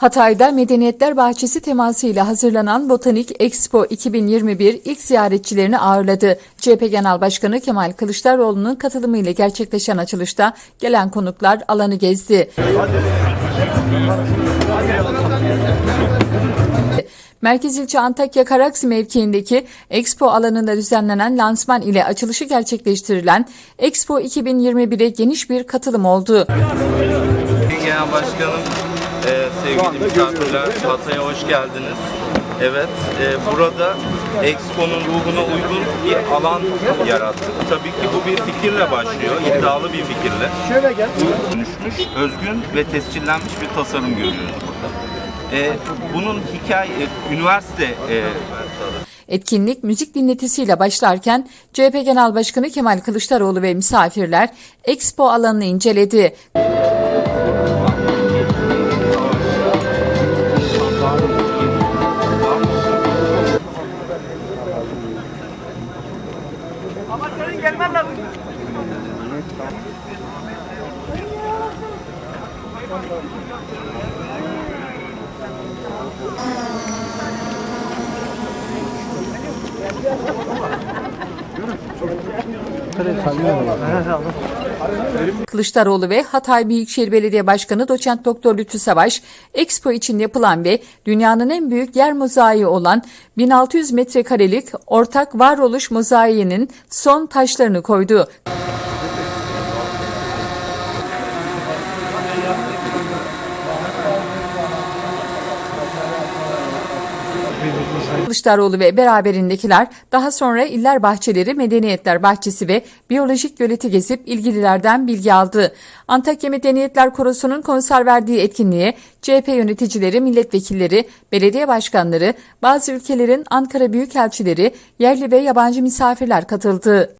Hatay'da Medeniyetler Bahçesi temasıyla hazırlanan Botanik Expo 2021 ilk ziyaretçilerini ağırladı. CHP Genel Başkanı Kemal Kılıçdaroğlu'nun katılımıyla gerçekleşen açılışta gelen konuklar alanı gezdi. Merkez ilçe Antakya Karaksi mevkiindeki Expo alanında düzenlenen lansman ile açılışı gerçekleştirilen Expo 2021'e geniş bir katılım oldu. Genel Başkanım, e, sevgili misafirler, Hatay'a hoş geldiniz. Evet, e, burada Expo'nun ruhuna uygun bir alan yarattık. Tabii ki bu bir fikirle başlıyor, iddialı bir fikirle. Şöyle gel. Dönüşmüş, özgün ve tescillenmiş bir tasarım görüyoruz burada. E, bunun hikaye, e, üniversite e, Etkinlik müzik dinletisiyle başlarken CHP Genel Başkanı Kemal Kılıçdaroğlu ve misafirler Expo alanını inceledi. Hemen gelmen lazım. Çok güzel. Kılıçdaroğlu ve Hatay Büyükşehir Belediye Başkanı Doçent Doktor Lütfü Savaş, Expo için yapılan ve dünyanın en büyük yer mozaiği olan 1600 metrekarelik ortak varoluş mozaiğinin son taşlarını koydu. Kılıçdaroğlu ve beraberindekiler daha sonra İller Bahçeleri, Medeniyetler Bahçesi ve Biyolojik Göleti gezip ilgililerden bilgi aldı. Antakya Medeniyetler Korosu'nun konser verdiği etkinliğe CHP yöneticileri, milletvekilleri, belediye başkanları, bazı ülkelerin Ankara Büyükelçileri, yerli ve yabancı misafirler katıldı.